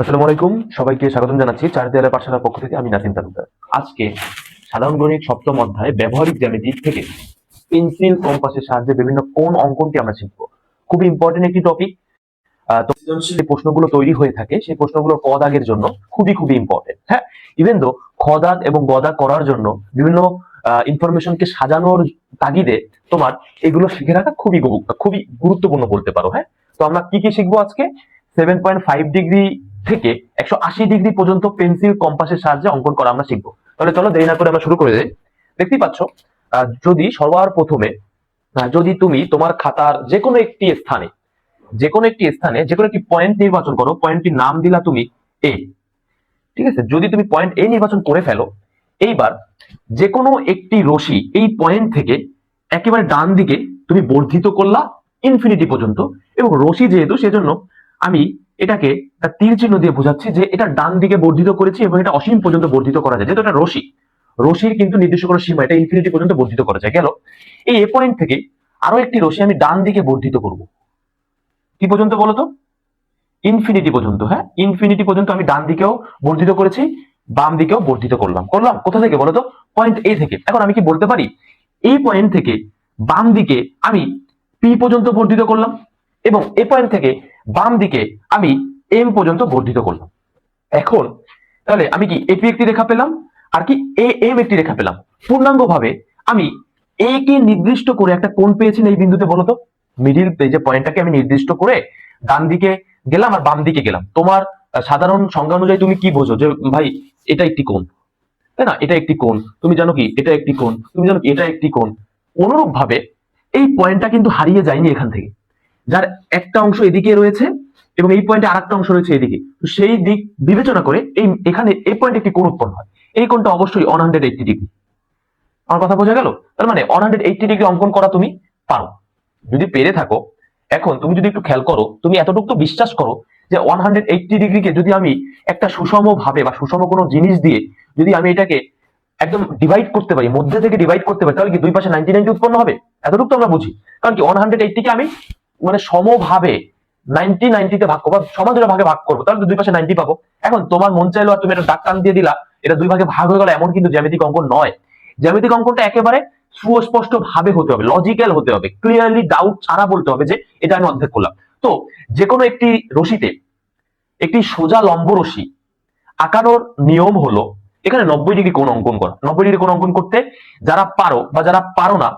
আসসালামু আলাইকুম। সবাইকে স্বাগতম জানাচ্ছি চার দেয়ালের পাঠশালার পক্ষ থেকে। আমি নাসিম তালুকদার। আজকে সাধারণ গণিত সপ্তম অধ্যায় ব্যবহারিক জ্যামিতি থেকে পেন্সিল, কম্পাসের সাহায্যে বিভিন্ন কোন অঙ্কনটি আমরা শিখব। খুবই ইম্পর্টেন্ট একটি টপিক যে প্রশ্নগুলো তৈরি হয়ে থাকে, সেই প্রশ্নগুলো ক দাগের জন্য খুবই খুবই ইম্পর্টেন্ট হ্যাঁ? ইভেন দো খ দাগ এবং গ দাগ করার জন্য বিভিন্ন ইনফরমেশনকে সাজানোর তাগিদে তোমার এগুলো শিখে রাখা খুবই খুবই গুরুত্বপূর্ণ বলতে পারো। হ্যাঁ? তো আমরা কি কি শিখব আজকে? সেভেন পয়েন্ট ফাইভ ডিগ্রি থেকে একশো আশি ডিগ্রি পর্যন্ত পেন্সিল কম্পাসের সাহায্যে অঙ্কন করা আমরা শিখব। তাহলে চলো দেরি না করে আমরা শুরু করে দেই। দেখতেই পাচ্ছ যদি সবার প্রথমে যদি তুমি তোমার খাতার যে কোনো একটি স্থানে যে কোনো একটি স্থানে যে কোনো একটি পয়েন্ট নির্বাচন করো পয়েন্টটির নাম দিলা তুমি এ ঠিক আছে? যদি তুমি পয়েন্ট এ নির্বাচন করে ফেলো, এইবার যে কোনো একটি রশি এই পয়েন্ট থেকে একেবারে ডান দিকে তুমি বর্ধিত করলা ইনফিনিটি পর্যন্ত এবং রশি যেহেতু, সেজন্য আমি এটাকে একটা তীর চিহ্ন দিয়ে বোঝাচ্ছি যে এটা ডান দিকে বর্ধিত করেছি এবং এটা অসীম পর্যন্ত বর্ধিত করা যায়, যেহেতু এটা রশি রশির কিন্তু নির্দিষ্ট কোনো সীমা, এটা ইনফিনিটি পর্যন্ত বর্ধিত করা যায়। গেল? এই এ পয়েন্ট থেকে আরও একটি রশি আমি ডান দিকে বর্ধিত করব। কি পর্যন্ত বলো তো? ইনফিনিটি পর্যন্ত হ্যাঁ? ইনফিনিটি পর্যন্ত আমি ডান দিকেও বর্ধিত করেছি, বাম দিকেও বর্ধিত করলাম। করলাম? কোথা থেকে বলো তো? পয়েন্ট এ থেকে। এখন আমি কি বলতে পারি? এই পয়েন্ট থেকে বাম দিকে আমি পি পর্যন্ত বর্ধিত করলাম এবং এ পয়েন্ট থেকে বাম দিকে আমি এম পর্যন্ত বর্ধিত করলাম। এখন, তাহলে আমি কি এপি একটি রেখা পেলাম? আর কি এ এম একটি রেখা পেলাম? পূর্ণাঙ্গ ভাবে আমি এ কে নির্দিষ্ট করে একটা কোণ পেয়েছি এই বিন্দুতে বলো তো? মিডিল যে পয়েন্টটাকে আমি নির্দিষ্ট করে ডান দিকে গেলাম আর বাম দিকে গেলাম। তোমার সাধারণ সংজ্ঞা অনুযায়ী তুমি কি বোঝো যে, ভাই, এটা একটি কোণ? তাই না? এটা একটি কোণ। তুমি জানো কি? এটা একটি কোণ। তুমি জানো এটা একটি কোণ। অনুরূপ ভাবে এই পয়েন্টটা কিন্তু হারিয়ে যায়নি এখান থেকে। যার একটা অংশ এদিকে রয়েছে এবং এই পয়েন্টে আরেকটা অংশ রয়েছে এদিকে। তো সেই দিক বিবেচনা করে এই, এখানে এই পয়েন্টে একটি কোণ উৎপন্ন হয়। এই কোণটা অবশ্যই ওয়ান হান্ড্রেড এইটি ডিগ্রি আমার কথা বোঝা গেল? তার মানে ওয়ান হান্ড্রেড এইটি ডিগ্রি অঙ্কন করা তুমি পারো। যদি পেরে থাকো, এখন তুমি যদি একটু খেয়াল করো, তুমি এতটুকু তো বিশ্বাস করো যে ওয়ান হান্ড্রেড এইটটি ডিগ্রিকে যদি আমি একটা সুষম ভাবে বা সুষম কোনো জিনিস দিয়ে যদি আমি এটাকে একদম ডিভাইড করতে পারি, মধ্যে থেকে ডিভাইড করতে পারি, তাহলে কি দুই পাশে নাইনটি নাইনটি উৎপন্ন হবে? এতটুকু তো আমরা বুঝি। কারণ কি ওয়ান হান্ড্রেড এইটটিকে আমি মানে সমভাবে নাইনটি নাইনটিতে ভাগ করব, বা সমাজের ভাগে ভাগ করব, তাহলে দুই পাশে নাইনটি পাবো। এখন তোমার মন চাইলো আর তুমি একটা ডাক টান দিয়ে দিলা, এটা দুই ভাগে ভাগ হয়ে গেল, এমন কিন্তু জ্যামিতিক অঙ্কন নয়। জ্যামিতিক অঙ্কনটা একেবারে সুস্পষ্ট ভাবে হতে হবে লজিক্যাল হতে হবে ক্লিয়ারলি ডাউট ছাড়া বলতে হবে যে এটা আমি অর্ধেক করলাম। তো যে কোনো একটি রশিতে একটি সোজা লম্ব রশি আঁকানোর নিয়ম হলো, এখানে নব্বই ডিগ্রি কোণ অঙ্কন করা। নব্বই ডিগ্রি কোণ অঙ্কন করতে যারা পারো বা যারা পারো না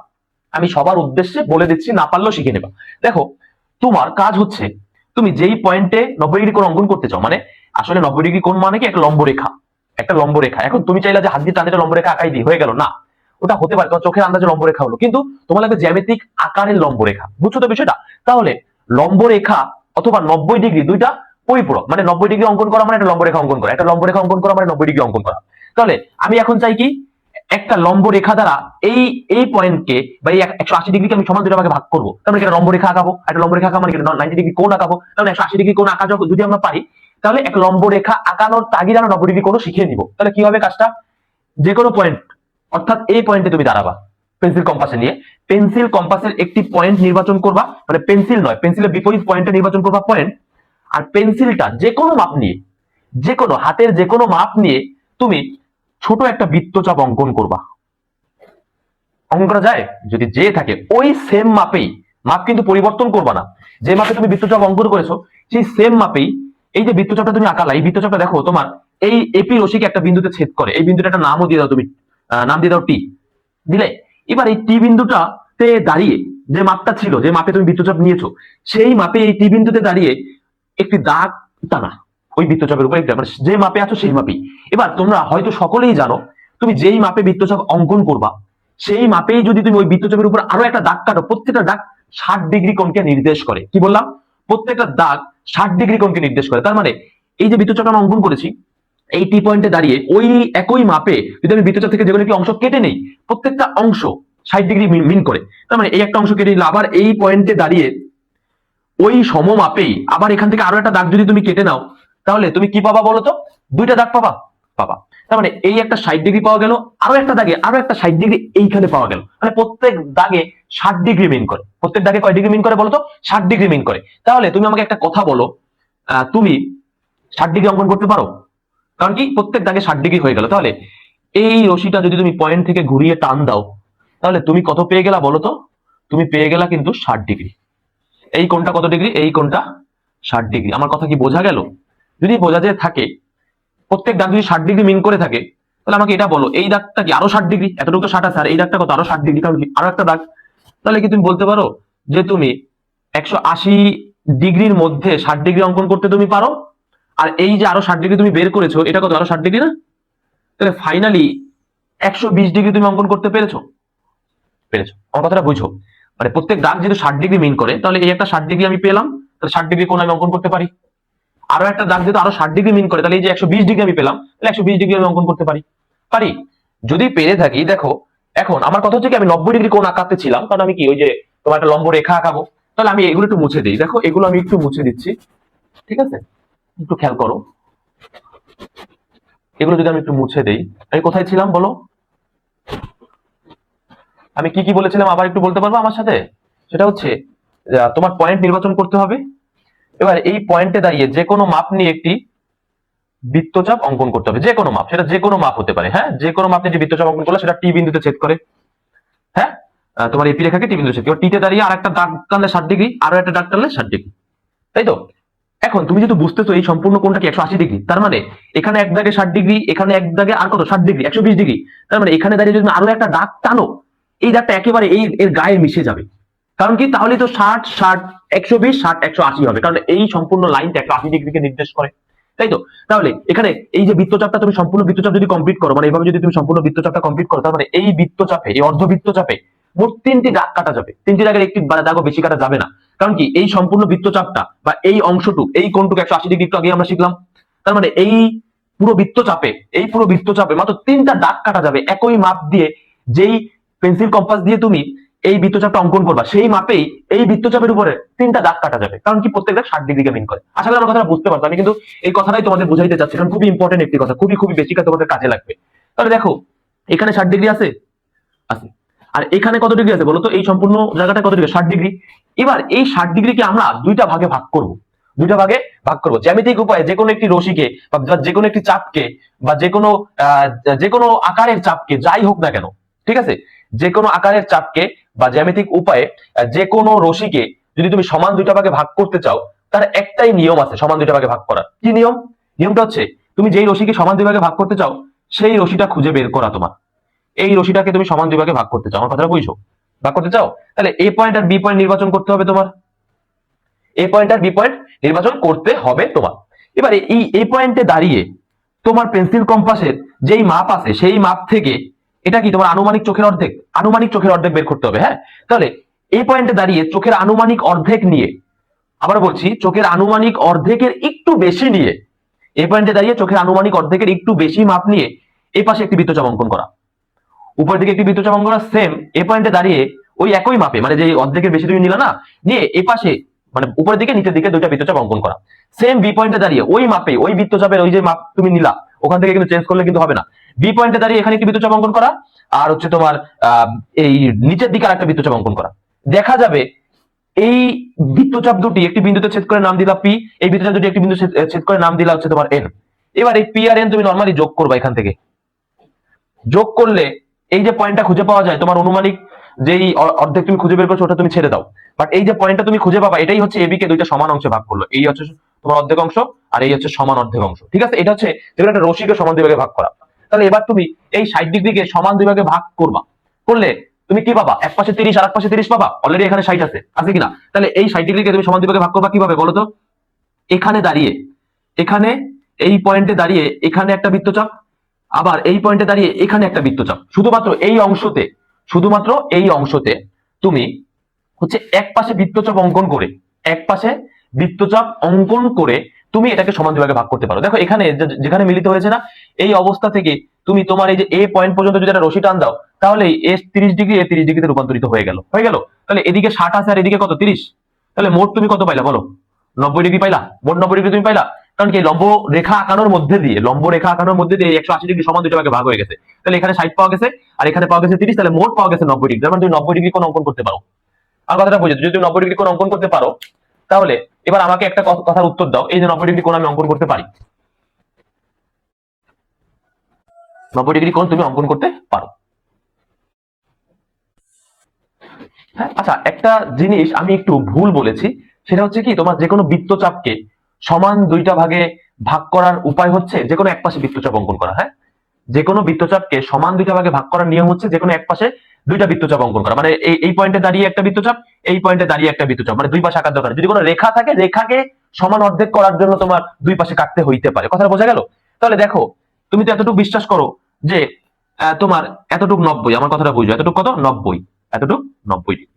আমি সবার উদ্দেশ্যে বলে দিচ্ছি, না পারলেও শিখে নেবা। দেখো, তোমার কাজ হচ্ছে, তুমি যেই পয়েন্টে নব্বই ডিগ্রি কোণ অঙ্কন করতে চাও মানে আসলে নব্বই ডিগ্রি কোণ মানে কি? একটা লম্ব রেখা, একটা লম্ব রেখা। এখন তুমি চাইলে যে হাত দিয়ে টানে লম্ব রেখা আঁকাই দিই হয়ে গেল, না। ওটা হতে পারে, তোমার চোখের আন্দাজে লম্ব রেখা হলো। কিন্তু তোমার লাগবে জ্যামিতিক আকারের লম্ব রেখা। বুঝছ তো বিষয়টা? তাহলে লম্ব রেখা অথবা নব্বই ডিগ্রি দুইটা পরিপূরক। মানে নব্বই ডিগ্রি অঙ্কন করা মানে একটা লম্ব রেখা অঙ্কন করা। একটা লম্ব রেখা অঙ্কন করা মানে নব্বই ডিগ্রি অঙ্কন করা। তাহলে আমি এখন চাই কি? একটা লম্ব রেখা দ্বারা এই এই পয়েন্টকে বা এই একশো আশি ডিগ্রিকে আমি সমান দুটো ভাগে ভাগ করব। তার মানে একটা লম্ব রেখা আঁকাবো একটা লম্ব রেখা আঁকা মানে নাইনটি ডিগ্রি কোণ আঁকাবো। তাহলে একশো আশি ডিগ্রি কোণ আঁকা যদি আমরা পারি, তাহলে এক লম্ব রেখা আঁকানোর তাগিদ আমরা নব্বই ডিগ্রি কোণ শিখিয়ে নিব তাহলে কি হবে কাজটা? যে কোনো পয়েন্ট অর্থাৎ এই পয়েন্টে তুমি দাঁড়াবা পেন্সিল কম্পাসে নিয়ে। পেন্সিল কম্পাসের একটি পয়েন্ট নির্বাচন করবা মানে পেন্সিল নয় পেন্সিলের বিপরীত পয়েন্টে নির্বাচন করবা পয়েন্ট আর পেন্সিলটা যে কোনো মাপ নিয়ে যে কোনো হাতের যে কোনো মাপ নিয়ে তুমি ছোট একটা বৃত্তচাপ অঙ্কন করবা। অঙ্কন করা যায়, যদি যে থাকে, ওই সেম মাপেই, মাপ কিন্তু পরিবর্তন করবা না। যে মাপে তুমি বৃত্তচাপ অঙ্কন করেছ, সেই সেম মাপেই এই যে বৃত্তচাপটা তুমি আঁকালা এই বৃত্তচাপটা দেখো, তোমার এই এপি রশিকে একটা বিন্দুতে ছেদ করে, এই বিন্দুটা একটা নামও দিয়ে দাও তুমি নাম দিয়ে দাও টি দিলে? এবার এই টি বিন্দুটাতে দাঁড়িয়ে যে মাপটা ছিল, যে মাপে তুমি বৃত্তচাপ নিয়েছো, সেই মাপে এই টি বিন্দুতে দাঁড়িয়ে একটি দাগ টানা। ওই বৃত্তচাপের উপর মানে যে মাপে আছো সেই মাপেই। এবার তোমরা হয়তো সকলেই জানো, তুমি যেই মাপে বৃত্তচাপ অঙ্কন করবা, সেই মাপেই যদি তুমি ওই বৃত্তচাপের উপর আরও একটা দাগ কাটো, প্রত্যেকটা দাগ ষাট ডিগ্রি কোণকে নির্দেশ করে। কি বললাম? প্রত্যেকটা দাগ ষাট ডিগ্রি কোণকে নির্দেশ করে। তার মানে এই যে বৃত্তচাপ আমি অঙ্কন করেছি, এই টি পয়েন্টে দাঁড়িয়ে ওই একই মাপে যদি আমি বৃত্তচাপ থেকে যেগুলো একটি অংশ কেটে নেই, প্রত্যেকটা অংশ ষাট ডিগ্রি মিন করে। তার মানে এই একটা অংশ কেটে নিলে আবার এই পয়েন্টে দাঁড়িয়ে ওই সম মাপেই আবার এখান থেকে আরও একটা দাগ যদি তুমি কেটে নাও তাহলে তুমি কি পাবা বলো তো দুইটা দাগ পাবা? পাবা। তার মানে এই একটা ষাট ডিগ্রি পাওয়া গেল, আরও একটা দাগে, আরও একটা ষাট ডিগ্রি এইখানে পাওয়া গেল। মানে প্রত্যেক দাগে ষাট ডিগ্রি মিন করে। প্রত্যেক দাগে কয় ডিগ্রি মিন করে বলো তো ষাট ডিগ্রি মিন করে। তাহলে তুমি আমাকে একটা কথা বলো তুমি ষাট ডিগ্রি অঙ্কন করতে পারো? কারণ কি? প্রত্যেক দাগে ষাট ডিগ্রি হয়ে গেল। তাহলে এই রশিটা যদি তুমি পয়েন্ট থেকে ঘুরিয়ে টান দাও, তাহলে তুমি কত পেয়ে গেলা বলো তো তুমি পেয়ে গেলা কিন্তু ষাট ডিগ্রি। এই কোনটা কত ডিগ্রি? এই কোনটা ষাট ডিগ্রি। আমার কথা কি বোঝা গেল? যদি বোঝা যায় থাকে, প্রত্যেক দাগ যদি ষাট ডিগ্রি মিন করে থাকে, তাহলে আমাকে এটা বলো, এই দাগটা কি আরও ষাট ডিগ্রি এতটুকু ষাট আছে, আর এই দাগটা কত? আরও ষাট ডিগ্রি কারণ আরও একটা দাগ। তাহলে কি তুমি বলতে পারো যে তুমি একশো আশি ডিগ্রির মধ্যে ষাট ডিগ্রি অঙ্কন করতে তুমি পারো, আর এই যে আরও ষাট ডিগ্রি তুমি বের করেছ, এটা কত? আরও ষাট ডিগ্রি না? তাহলে ফাইনালি একশো বিশ ডিগ্রি তুমি অঙ্কন করতে পেরেছ। পেরেছ। আমার কথাটা বুঝো। মানে প্রত্যেক দাগ যেহেতু ষাট ডিগ্রি মিন করে, তাহলে এই একটা ষাট ডিগ্রি আমি পেলাম, তাহলে ষাট ডিগ্রি কোন আমি অঙ্কন করতে পারি? আরও একটা দাগ যেহেতু আরও ষাট ডিগ্রি মিন করে, তাহলে এই যে একশো বিশ ডিগ্রি আমি পেলাম, তাহলে একশো বিশ ডিগ্রি আমি অঙ্কন করতে পারি। পারি? যদি পেরে থাকি, দেখো, এখন আমার কথা হচ্ছে কি, আমি নব্বই ডিগ্রি কোন আঁকাতে ছিলাম, কারণ আমি কি, ওই যে তোমার একটা লম্ব রেখা আঁকাবো, তাহলে আমি এগুলো একটু মুছে দিই। দেখো, এগুলো আমি একটু মুছে দিচ্ছি, ঠিক আছে? একটু খেয়াল করো। এগুলো যদি আমি একটু মুছে দেই, আমি কোথায় ছিলাম বলো? আমি কি কি বলেছিলাম, আবার একটু বলতে পারব আমার সাথে? সেটা হচ্ছে তোমার পয়েন্ট নির্বাচন করতে হবে। এবার এই পয়েন্টে দাঁড়িয়ে যে কোনো মাপ নিয়ে একটি বৃত্তচাপ অঙ্কন করতে হবে, যে কোনো মাপ সেটা যে কোনো মাপ হতে পারে হ্যাঁ? যে কোনো মাপ নিয়ে যে বৃত্তচাপ অঙ্কন করলে সেটা টি বিন্দুতে ছেদ করে হ্যাঁ? তোমার এপি রেখাকে টি বিন্দুতে ছেদ করে টিতে দাঁড়িয়ে আর একটা দাগ টানলে ষাট ডিগ্রি, আরও একটা দাগ টানলে ষাট ডিগ্রি, তাই তো? এখন তুমি যেহেতু বুঝতেছো এই সম্পূর্ণ কোনটা কি একশো আশি ডিগ্রি, তার মানে এখানে এক দাগে ষাট ডিগ্রি, এখানে এক দাগে আর কত? ষাট ডিগ্রি, একশো বিশ ডিগ্রি, তার মানে এখানে দাঁড়িয়ে যদি আরও একটা দাগ টানো, এই দাগটা একেবারে এই, এর গায়ে মিশে যাবে। কারণ কি? তাহলে তো ষাট ষাট, একশো বিশ, ষাট, একশো আশি হবে। কারণ এই সম্পূর্ণ লাইনটা একশো আশি ডিগ্রিকে নির্দেশ করে। তাই তো? তাহলে এখানে এই যে বৃত্তচাপটা তুমি সম্পূর্ণ বৃত্তচাপ যদি কমপ্লিট করো মানে এইভাবে যদি তুমি সম্পূর্ণ বৃত্তচাপটা কমপ্লিট করো, তার মানে এই বৃত্তচাপে, এই অর্ধ বৃত্তচাপে মোট তিনটি দাগ কাটা যাবে। তিনটি দাগের একটি দাগও বেশি কাটা যাবে না। কারণ কি? এই সম্পূর্ণ বৃত্তচাপটা বা এই অংশটুক, এই কোণটুকু একশো আশি ডিগ্রি একটু আগে আমরা শিখলাম। তার মানে এই পুরো বৃত্তচাপে, এই পুরো বৃত্তচাপে মাত্র তিনটা দাগ কাটা যাবে। একই মাপ দিয়ে যেই পেন্সিল কম্পাস দিয়ে তুমি এই বৃত্তচাপটা অঙ্কন করবা, সেই মাপেই এই বৃত্তচাপের উপরে তিনটা দাগ কাটা যাবে। কারণ কি প্রত্যেকটা ষাট ডিগ্রিকে মিন করে। আশা করি আমার কথাটা বুঝতে পারছ। আমি কিন্তু এই কথাটাই তোমাদের বুঝাইতে চাচ্ছি, কারণ খুবই ইম্পর্টেন্ট একটি কথা। খুবই খুবই বেশি তোমাদের কাজে লাগবে। তাহলে দেখো, এখানে ষাট ডিগ্রি আছে? আছে। আর এখানে কত ডিগ্রি আছে বলো তো? এই সম্পূর্ণ জায়গাটা কত ডিগ্রি? ষাট ডিগ্রি। এবার এই ষাট ডিগ্রিকে আমরা দুইটা ভাগে ভাগ করব। দুইটা ভাগে ভাগ করব। জ্যামিতিক উপায়ে যে কোনো একটি রশিকে বা যে কোনো একটি চাপকে বা যে কোনো যে কোনো আকারের চাপকে যাই হোক না কেন, ঠিক আছে? যে কোনো আকারের চাপকে বা জ্যামিতিক উপায়ে যে কোনো রশিকে যদি তুমি সমান দুইটা ভাগে ভাগ করতে চাও, তার একটাই নিয়ম আছে সমান দুইটা ভাগে ভাগ করার। কি নিয়ম? নিয়মটা হচ্ছে, তুমি যেই রশিকে সমান দুই ভাগে ভাগ করতে চাও, সেই রশিটা খুঁজে বের করা তোমার। এই রশিটাকে তুমি সমান দুই ভাগে ভাগ করতে চাও। আমার কথাটা বুঝছ? ভাগ করতে চাও? তাহলে এ পয়েন্ট আর বি পয়েন্ট নির্বাচন করতে হবে তোমার। এ পয়েন্ট আর বি পয়েন্ট নির্বাচন করতে হবে তোমার। এবারে এই এ পয়েন্টে দাঁড়িয়ে তোমার পেন্সিল কম্পাসের যেই মাপ আছে, সেই মাপ থেকে এটা কি তোমার আনুমানিক চোখের অর্ধেক? আনুমানিক চোখের অর্ধেক বের করতে হবে হ্যাঁ? তাহলে এই পয়েন্টে দাঁড়িয়ে চোখের আনুমানিক অর্ধেক নিয়ে আবার বলছি, চোখের আনুমানিক অর্ধেকের একটু বেশি নিয়ে, এই পয়েন্টে দাঁড়িয়ে চোখের আনুমানিক অর্ধেকের একটু বেশি মাপ নিয়ে এই পাশে একটি বৃত্তচাপ অঙ্কন করা। উপর দিকে একটি বৃত্তচাপ অঙ্কন করা সেম এই পয়েন্টে দাঁড়িয়ে ওই একই মাপে মানে যে অর্ধেকের বেশি তুমি নিলা না, নিয়ে এ পাশে মানে উপরের দিকে নিচের দিকে দুইটা বৃত্তচাপ অঙ্কন করা সেম বি পয়েন্টে দাঁড়িয়ে ওই মাপে, ওই বৃত্তচাপের ওই যে মাপ তুমি নিলা, ওখান থেকে কিন্তু চেঞ্জ করলে কিন্তু হবে না। বি পয়েন্টে দাঁড়িয়ে এখানে একটি বৃত্তচাপ অঙ্কন করা, আর হচ্ছে তোমার এই নিচের দিকে আরেকটা বৃত্তচাপ অঙ্কন করা। দেখা যাবে এই বৃত্তচাপ দুটি একটি বিন্দুতে ছেদ করে নাম দিলা পি এই বৃত্তচাপ দুটি একটি বিন্দু ছেদ করে নাম দিলা হচ্ছে তোমার এন এবার এই পি আর এন তুমি নর্মালি যোগ করবা এখান থেকে। যোগ করলে এই যে পয়েন্টটা খুঁজে পাওয়া যায়, তোমার অনুমানিক যেই অর্ধেক তুমি খুঁজে বের করছ, ওটা তুমি ছেড়ে দাও। বাট এই যে পয়েন্টটা তুমি খুঁজে পাবা, এটাই হচ্ছে এবি কে দুইটা সমান অংশে ভাগ করল। এই হচ্ছে তোমার অর্ধেক অংশ, আর এই হচ্ছে সমান অর্ধেক অংশ। ঠিক আছে? এটা হচ্ছে যেগুলো একটা রশিকে সমান দুই ভাগ করা। তাহলে এবার তুমি এই ষাট ডিগ্রিকে সমান দুই ভাগে ভাগ করবা। করলে তুমি কি পাবা? এক পাশে তিরিশ আর এক পাশে তিরিশ পাবা? অলরেডি এখানে ষাট আছে। আছে কিনা? তাহলে এই ষাট ডিগ্রিকে তুমি সমান দুই ভাগে ভাগ করবা কীভাবে বলো তো? এখানে দাঁড়িয়ে, এখানে এই পয়েন্টে দাঁড়িয়ে এখানে একটা বৃত্তচাপ, আবার এই পয়েন্টে দাঁড়িয়ে এখানে একটা বৃত্তচাপ। শুধুমাত্র এই অংশতে, শুধুমাত্র এই অংশতে তুমি হচ্ছে এক পাশে বৃত্তচাপ অঙ্কন করে, এক পাশে বৃত্তচাপ অঙ্কন করে তুমি এটাকে সমান দুভাগে ভাগ করতে পারো। দেখো এখানে যেখানে মিলিত হয়েছে না, এই অবস্থা থেকে তুমি তোমার এই যে এ পয়েন্ট পর্যন্ত যদি একটা রশি টান দাও, তাহলে এ তিরিশ ডিগ্রি এ তিরিশ ডিগ্রিতে রূপান্তরিত হয়ে গেল। হয়ে গেল? তাহলে এদিকে ষাট আছে আর এদিকে কত? তিরিশ। তাহলে মোট তুমি কত পাইলা বলো? নব্বই ডিগ্রি পাইলা? মোট নব্বই ডিগ্রি তুমি পাইলা? কারণ কি লম্ব রেখা আঁকানোর মধ্যে দিয়ে, লম্ব রেখা আঁকানোর মধ্যে দিয়ে একশো আশি ডিগ্রি সমান দুটো ভাগে ভাগ হয়ে গেছে। তাহলে এখানে ষাট পাওয়া গেছে, আর এখানে পাওয়া গেছে তিরিশ, তাহলে মোট পাওয়া গেছে নব্বই ডিগ্রি। তার মানে তুমি নব্বই ডিগ্রি কোন অঙ্কন করতে পারো। আর কথাটা বুঝে যদি তুমি নব্বই ডিগ্রি কোন অঙ্কন করতে পারো তাহলে এবার আমাকে একটা কথার উত্তর দাও, এই যে নব্বই ডিগ্রি কোন আমি অঙ্কন করতে পারি। নব্বই ডিগ্রি কোন তুমি অঙ্কন করতে পারো। হ্যাঁ, আচ্ছা একটা জিনিস আমি একটু ভুল বলেছি, সেটা হচ্ছে কি, তোমার যে কোনো বৃত্তচাপকে সমান দুইটা ভাগে ভাগ করার উপায় হচ্ছে যে কোনো এক পাশে বৃত্তচাপ অঙ্কন করা হ্যাঁ? যে কোনো বৃত্তচাপকে সমান দুইটা ভাগে ভাগ করার নিয়ম হচ্ছে যে কোনো এক পাশে দুইটা বৃত্তচাপ অঙ্কন করা। মানে এই এই পয়েন্টে দাঁড়িয়ে একটা বৃত্তচাপ, এই পয়েন্টে দাঁড়িয়ে একটা বৃত্তচাপ। মানে দুই পাশে আঁকার দরকার যদি কোনো রেখা থাকে, রেখাকে সমান অর্ধেক করার জন্য তোমার দুই পাশে কাটতে হইতে পারে। কথাটা বোঝা গেল? তাহলে দেখো, তুমি তো এতটুকু বিশ্বাস করো যে তোমার এতটুক নব্বই, আমার কথাটা বুঝো, এতটুক কত? নব্বই। এতটুক নব্বই। ডিগ্রি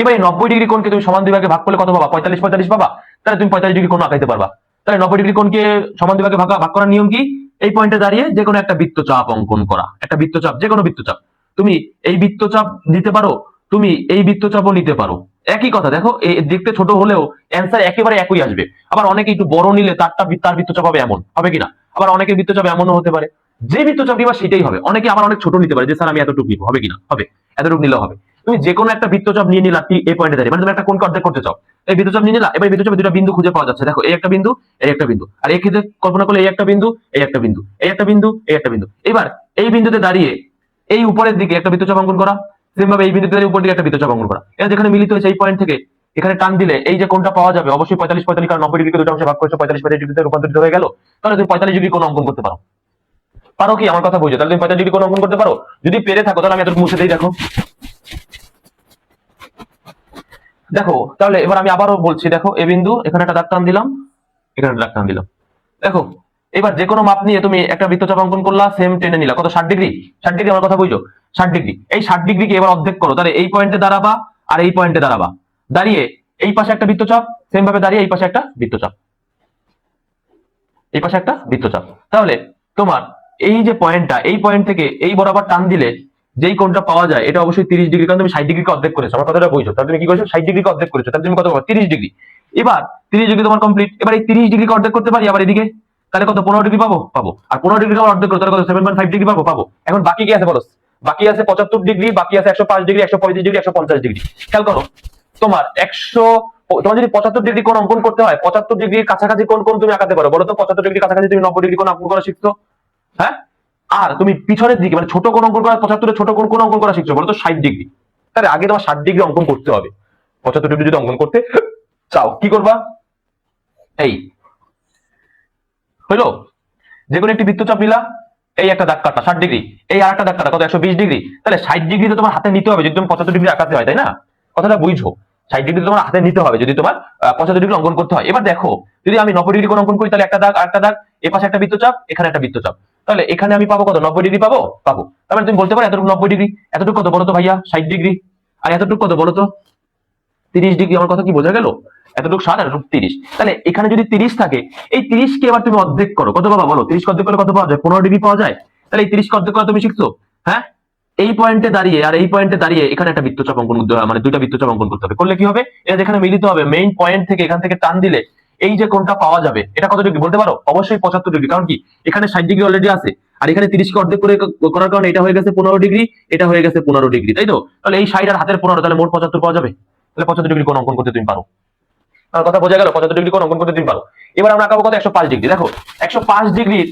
এবার এই নব্বই ডিগ্রি কোনকে তুমি সমান দুই ভাগে করলে কত পাবা? পঁয়তাল্লিশ পঁয়তাল্লিশ পাবা? তাহলে তুমি পঁয়তাল্লিশ ডিগ্রি কোণ আঁকাইতে পারবা। তাহলে নব্বই ডিগ্রি কোনকে সমান দুই ভাগে ভাগ ভাগ করার নিয়ম কি? এই পয়েন্টে দাঁড়িয়ে যে কোনো একটা বৃত্তচাপ অঙ্কন করা। একটা বৃত্তচাপ যে কোনো বৃত্তচাপ। তুমি এই বৃত্তচাপ নিতে পারো, তুমি এই বৃত্তচাপও নিতে পারো। একই কথা, দেখো দেখতে ছোট হলেও অ্যান্সার একেবারে একই আসবে। আবার অনেকে একটু বড় নিলে তারটা তার বৃত্তচাপ হবে এমন, হবে কিনা? আবার অনেকের বৃত্তচাপ এমনও হতে পারে। যে বৃত্তচাপ নিবা সেটাই হবে। অনেকে আবার অনেক ছোট নিতে পারে যে, স্যার, আমি এতটুকু নিবো। হবে কিনা? হবে। এতটুকু নিলেও হবে। তুমি যে কোনো একটা বৃত্তচাপ নিয়ে নিলা, এই পয়েন্টে দাঁড়িয়ে। মানে তুমি একটা কোন অর্ধেক করতে চাও? এই বৃত্তচাপ নিয়ে নিলা, এবার বৃত্তচাপে দুটো বিন্দু খুঁজে পাওয়া যাচ্ছে। দেখো, এই একটা বিন্দু, এই একটা বিন্দু। আর এই ক্ষেত্রে কল্পনা করলে এই একটা বিন্দু, এই একটা বিন্দু, এই একটা বিন্দু, এই একটা বিন্দু। এবার এই বিন্দুতে দাঁড়িয়ে এই উপরের দিকে একটা বৃত্তচাপ অঙ্কন করা সেম ভাবে এই বিন্দুতে উপর দিকে একটা বৃত্তচাপ অঙ্কন করা। এটা যেখানে মিলিত হয়েছে এই পয়েন্ট থেকে, এখানে টান দিলে এই যে কোনটা পাওয়া যাবে, অবশ্যই পঁয়তাল্লিশ পঁয়তাল্লিশ কারণ নব্বই ডিগ্রি দুটো অংশে ভাগ করেছে, পঁয়তাল্লিশ পঁয়তাল্লিশ ডিগ্রিতে রূপান্তরিত হয়ে গেল। তাহলে তুমি পঁয়তাল্লিশ ডিগ্রি কোন অঙ্কন করতে পারো। পারো কি? আমার কথা বুঝো। তাহলে তুমি পঁয়তাল্লিশ ডিগ্রি কোন অঙ্কন করতে পারো? যদি পেরে থাকো, তাহলে আমি এতটুকু মুছে দিই, দেখো। দেখো, তাহলে এবার আমি আবারও বলছি, দেখো, এ বিন্দু, এখানে একটা দাগ টান দিলাম, এখানে একটা দাগ টান দিলাম। দেখো এবার যে কোনো মাপ নিয়ে তুমি একটা বৃত্তচাপ অঙ্কন করলা সেম টেনে নিলা। কত? ষাট ডিগ্রি? ষাট ডিগ্রি আমার কথা বুঝছ? ষাট ডিগ্রি। এই ষাট ডিগ্রিকে এবার অর্ধেক করো। তাহলে এই পয়েন্টে দাঁড়াবা আর এই পয়েন্টে দাঁড়াবা। দাঁড়িয়ে এই পাশে একটা বৃত্তচাপ সেম ভাবে দাঁড়িয়ে এই পাশে একটা বৃত্তচাপ। এই পাশে একটা বৃত্তচাপ। তাহলে তোমার এই যে পয়েন্টটা এই পয়েন্ট থেকে এই বরাবর টান দিলে যেই কোণটা পাওয়া যায়, এটা অবশ্যই তিরিশ ডিগ্রি, কারণ তুমি ষাট ডিগ্রিকে অর্ধেক করেছ। আমার কথাটা বুঝছ? তাহলে তুমি কি করেছ? ষাট ডিগ্রিকে অর্ধেক করেছ। তাহলে তুমি কত পাবো? তিরিশ ডিগ্রি। এবার তিরিশ ডিগ্রি তোমার কমপ্লিট এবার এই তিরিশ ডিগ্রিকে অর্ধেক করতে পারি আবার এদিকে? তাহলে কত, পনেরো ডিগ্রি পাবো? পাবো। আর পনেরো ডিগ্রি আমার অর্ধেক তাহলে কত সেভেন পয়েন্ট ফাইভ ডিগ্রি পাবো? পাবো। এখন বাকি কি আছে বলো? বাকি আছে পঁচাত্তর ডিগ্রি, বাকি আছে একশো পাঁচ ডিগ্রি, একশো পঁয়ত্রিশ ডিগ্রি, একশো পঞ্চাশ ডিগ্রি। খেয়াল করো, তোমার একশো, তোমার যদি পঁচাত্তর ডিগ্রি কোন অঙ্কন করতে হয়, পঁচাত্তর ডিগ্রির কাছাকাছি কোন কোন তুমি আঁকাতে পারো। বলো তো, পঁচাত্তর ডিগ্রি কাছাকাছি তুমি নব্বই ডিগ্রি কোন অঙ্কন করা শিখছো? হ্যাঁ? আর তুমি পিছনের দিকে মানে ছোট কোন অঙ্কন করা, পঁচাত্তরের ছোট কোন কোন অঙ্কন করা শিখছো, বলো তো ষাট ডিগ্রি। তাহলে আগে তোমার ষাট ডিগ্রি অঙ্কন করতে হবে। পঁচাত্তর ডিগ্রি যদি অঙ্কন করতে চাও, কি করবা? এই হইল? যে কোনো একটি বৃত্তচাপ নিলা, এই একটা দাগ কাটা, ষাট ডিগ্রি। এই আর একটা দাগ কাটা, কত? একশো বিশ ডিগ্রি। তাহলে ষাট ডিগ্রি তো তোমার হাতে নিতে হবে, যদি তুমি পঁচাত্তর ডিগ্রি আঁকাতে হয়, তাই না? কথাটা বুঝছ ষাট ডিগ্রি তোমার হাতে নিতে হবে, যদি তোমার পঁচাত্তর ডিগ্রি অঙ্কন করতে হয়। এবার দেখো, যদি আমি নব্বই ডিগ্রি কোন অঙ্কন করি, তাহলে একটা দাগ আর একটা দাগ, এ পাশে একটা বৃত্তচাপ, এখানে একটা বৃত্তচাপ। তাহলে এখানে আমি পাবো কত? নব্বই ডিগ্রি পাবো? পাবো। তারপরে তুমি বলতে পারো এতটুকু নব্বই ডিগ্রি। এতটুকু কত বলো তো ভাইয়া? ষাট ডিগ্রি। আর এতটুকু কত বলো তো? তিরিশ ডিগ্রি, আমার কথা কি বোঝা গেল? এতটুকু ষাট এতটুকু তিরিশ। তাহলে এখানে যদি তিরিশ থাকে এই তিরিশকে এবার তুমি অর্ধেক করো। কত বাবা বলো? তিরিশ অর্ধেক করলে কত পাওয়া যায়? পনেরো ডিগ্রি পাওয়া যায়? তাহলে এই তিরিশ অর্ধেক করা তুমি শিখছো? হ্যাঁ? এই পয়েন্টে দাঁড়িয়ে আর এই পয়েন্টে দাঁড়িয়ে এখানে একটা বৃত্তচাপ অঙ্কন করতে হবে, মানে দুইটা বৃত্তচাপ অঙ্কন করতে হবে। করলে কি হবে? এটা যেখানে মিলিত হবে মেইন পয়েন্ট থেকে এখান থেকে টান দিলে এই যে কোনটা পাওয়া যাবে এটা কত ডিগ্রি? বলতে পারো? অবশ্যই পঁচাত্তর ডিগ্রি। কারণ কি? এখানে ষাট ডিগ্রি অলরেডি আছে। আর এখানে তিরিশকে অর্ধেক করে করার কারণে এটা হয়ে গেছে পনেরো ডিগ্রি এটা হয়ে গেছে পনেরো ডিগ্রি। তাই তো? তাহলে এই ষাট আর হাতের পনেরো তাহলে মোট পঁচাত্তর পাওয়া যাবে? তাহলে পঁচাত্তর ডিগ্রি কোন অঙ্কন করতে তুমি পারো। কথা বোঝা গেল, পঁচাত্তর ডিগ্রি কোন অঙ্কন করতে তুমি পারো। এবার আমরা আঁকাবো কত একশো পাঁচ ডিগ্রি দেখো, একশো পাঁচ ডিগ্রির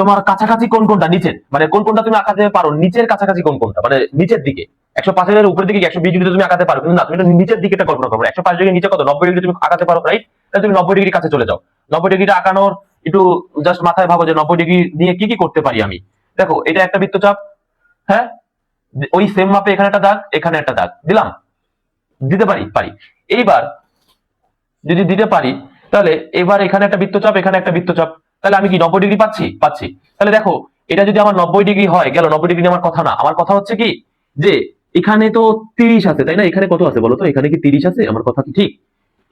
তোমার কাছাকাছি কোন কোনটা নিচের? মানে কোন কোনটা তুমি আঁকাতে পারো, নিচের কাছাকাছি কোন কোনটা? মানে নিচের দিকে। একশো পাঁচ পাঁচের উপরের দিকে একশো বিশ ডিগ্রি তুমি আঁকাতে পারো? কিন্তু না, তুমি নিচের দিকে এটা কল্পনা করো। একশো পাঁচ ডিগ্রি নিচে কত? নব্বই ডিগ্রি তুমি আঁকাতে পারো রাইট তাহলে তুমি নব্বই ডিগ্রি কাছে চলে যাও। নব্বই ডিগ্রিটা আঁকানোর একটু জাস্ট মাথায় ভাবো যে নব্বই ডিগ্রি নিয়ে কি কি করতে পারি আমি। দেখো, এটা একটা বৃত্তচাপ হ্যাঁ? ওই সেম মাপে এখানে একটা দাগ, এখানে একটা দাগ। দিলাম? দিতে পারি? পারি। এইবার যদি দিতে পারি, তাহলে এবার এখানে একটা বৃত্তচাপ, এখানে একটা বৃত্তচাপ, তাহলে আমি কি নব্বই ডিগ্রি পাচ্ছি? পাচ্ছি। তাহলে দেখো, এটা যদি আমার নব্বই ডিগ্রি হয়, গেল নব্বই ডিগ্রি আমার কথা না। আমার কথা হচ্ছে কি? যে এখানে তো তিরিশ আছে, তাই না? এখানে কত আছে বলো তো? এখানে কি তিরিশ আছে? আমার কথা ঠিক?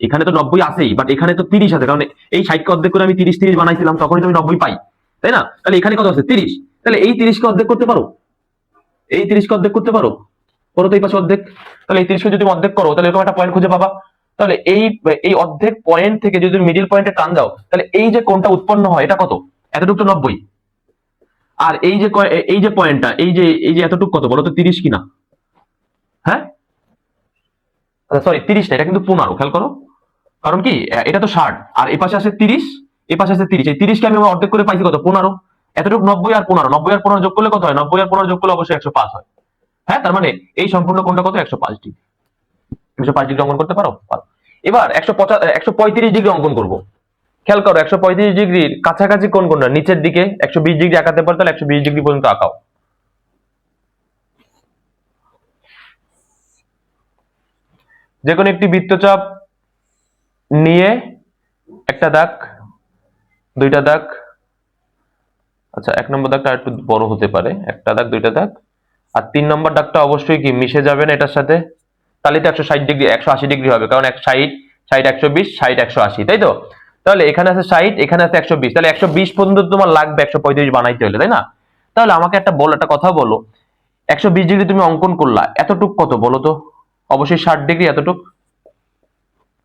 এখানে তো নব্বই আছেই বাট এখানে তো তিরিশ আছে। কারণ এই ষাটকে অর্ধেক করে আমি তিরিশ তিরিশ বানাইছিলাম, তখনই তো আমি নব্বই পাই, তাই না? তাহলে এখানে কত আছে? তিরিশ। তাহলে এই তিরিশকে অর্ধেক করতে পারো? এই তিরিশকে অর্ধেক করতে পারো? করো তো এই পাশে অর্ধেক। তাহলে এই তিরিশকে যদি অর্ধেক করো, তাহলে এরকম একটা পয়েন্ট খুঁজে পাবা। তাহলে এই এই অর্ধেক পয়েন্ট থেকে যদি মিডিল পয়েন্টে টান দাও, তাহলে এই যে কোনটা উৎপন্ন হয়, এটা কত? এতটুকু তো নব্বই। আর এই যে এই যে পয়েন্টটা এই যে এই যে এতটুকু কত? বলো তো তিরিশ কিনা? হ্যাঁ? সরি তিরিশ না এটা কিন্তু পনেরো খেয়াল করো। কারণ কি? এটা তো ষাট। আর এ পাশে আছে তিরিশ, এ পাশে আছে তিরিশ। এই তিরিশকে আমি অর্ধেক করে পাইছি কত? পনেরো। এতটুকু নব্বই আর পনেরো। নব্বই আর পনেরো যোগ করলে কত হয়? নব্বই আর পনেরো যোগ করলে অবশ্যই একশো পাঁচ হয়। হ্যাঁ তার মানে এই সম্পূর্ণ কোনটা কত? একশো পাঁচ ডিগ্রি। একশো পাঁচ ডিগ্রি অঙ্কন করতে পারো? পারো। এবার একশো পঁচা একশো পঁয়ত্রিশ ডিগ্রি অঙ্কন করব। খেয়াল করো, একশো পঁয়ত্রিশ ডিগ্রির কাছাকাছি কোন কোনটা? নিচের দিকে, একশো বিশ ডিগ্রি আঁকাতে পারো, তাহলে একশো বিশ ডিগ্রি পর্যন্ত আঁকাও। যে কোনো একটি বৃত্তচাপ নিয়ে একটা দাগ, দুইটা দাগ আচ্ছা এক নম্বর দাগটা একটু বড় হতে পারে, একটা দাগ, দুইটা দাগ, আর তিন নম্বর দাগটা অবশ্যই কি মিশে যাবে না এটার সাথে? তাহলে তো একশো ষাট ডিগ্রি, একশো আশি ডিগ্রি হবে, কারণ এক ষাট ষাট একশো বিশ, ষাট একশো আশি, তাই তো? তাহলে এখানে আছে ষাট, এখানে আছে একশো বিশ, তাহলে একশো বিশ পর্যন্ত তোমার লাগবে, একশো পঁয়ত্রিশ বানাইতে হলে, তাই না? তাহলে আমাকে একটা বলো, একটা কথা বলো। একশো বিশ ডিগ্রি তুমি অঙ্কন করলা, এতটুক কত বলো তো? অবশ্যই ষাট ডিগ্রি এতটুক?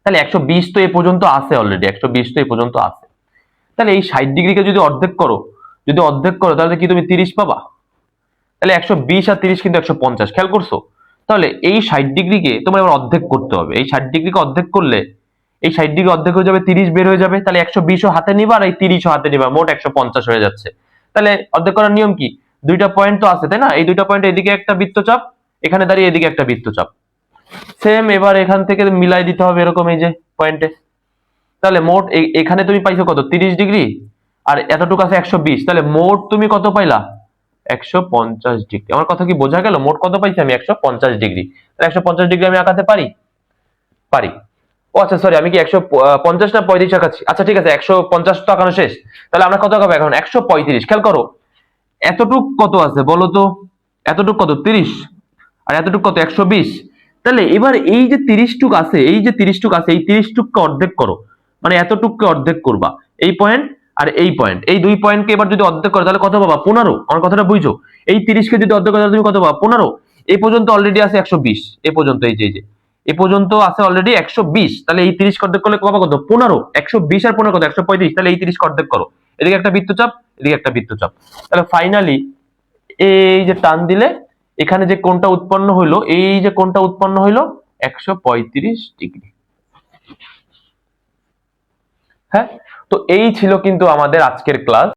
তাহলে একশো বিশ তো এ পর্যন্ত আছে অলরেডি একশো বিশ তো এ পর্যন্ত আছে। তাহলে এই ষাট ডিগ্রিকে যদি অর্ধেক করো, যদি অর্ধেক করো, তাহলে কি তুমি তিরিশ পাবা? তাহলে একশো বিশ আর তিরিশ কিন্তু একশো পঞ্চাশ, খেয়াল করছ? তাহলে এই ষাট ডিগ্রিকে তোমার এবার অর্ধেক করতে হবে। এই ষাট ডিগ্রিকে অর্ধেক করলে এই ষাট ডিগ্রি অর্ধেক হয়ে যাবে তিরিশ বের হয়ে যাবে, তাহলে একশো বিশও হাতে নিবা আর এই তিরিশও হাতে নিবা, মোট একশো পঞ্চাশ হয়ে যাচ্ছে। তাহলে অর্ধেক করার নিয়ম কি? দুইটা পয়েন্ট তো আছে, তাই না? এই দুইটা পয়েন্ট এদিকে একটা বৃত্তচাপ, এখানে দাঁড়িয়ে এদিকে একটা বৃত্তচাপ। সেম এবার এখান থেকে মিলাই দিতে হবে এরকম এই যে পয়েন্টে তাহলে মোট এখানে তুমি পাইছো কত? তিরিশ ডিগ্রি? আর এতটুকু আছে একশো বিশ। তাহলে মোট তুমি কত পাইলা? একশো পঞ্চাশ ডিগ্রি। আমার কথা কি বোঝা গেল? মোট কত পাইছি আমি? একশো পঞ্চাশ ডিগ্রি। একশো পঞ্চাশ ডিগ্রি আমি আঁকাতে পারি? পারি। ও আচ্ছা সরি আমি কি একশো পঞ্চাশ না পঁয়ত্রিশ আঁকাচ্ছি? আচ্ছা ঠিক আছে, একশো পঞ্চাশ তো আঁকানো শেষ। তাহলে আমরা কত আঁকাবো এখন? একশো পঁয়ত্রিশ। খেয়াল করো, এতটুক কত আছে বলো তো? এতটুক কত? তিরিশ। আর এতটুক কত? একশো বিশ। তাহলে এবার এই যে তিরিশ টুক আছে, এই যে তিরিশ টুক আছে, এই তিরিশ টুককে অর্ধেক করো। মানে এতটুককে অর্ধেক করবা। এই পয়েন্ট আর এই পয়েন্ট এই দুই পয়েন্টকে এবার যদি অর্ধেক করো, তাহলে কত পাবা? পনেরো। আমার কথাটা বুঝছ? এই তিরিশকে যদি অর্ধেক করো তুমি কত পাবা? পনেরো। এই পর্যন্ত অলরেডি আছে একশো বিশ। এ পর্যন্ত, এই যে এই যে। এ পর্যন্ত আছে অলরেডি একশো বিশ। তাহলে এই তিরিশ অর্ধেক করলে পাবা কত? পনেরো। একশো বিশ আর পনেরো কত? একশো পঁয়ত্রিশ। তাহলে এই তিরিশ অর্ধেক করো। এদিকে একটা বৃত্তচাপ, এদিকে একটা বৃত্তচাপ। তাহলে ফাইনালি এই যে টান দিলে, এখানে যে কোনটা উৎপন্ন হইল, এই যে কোনটা উৎপন্ন হইল, একশো পঁয়ত্রিশ ডিগ্রি। হ্যাঁ? তো এই ছিল কিন্তু আমাদের আজকের ক্লাস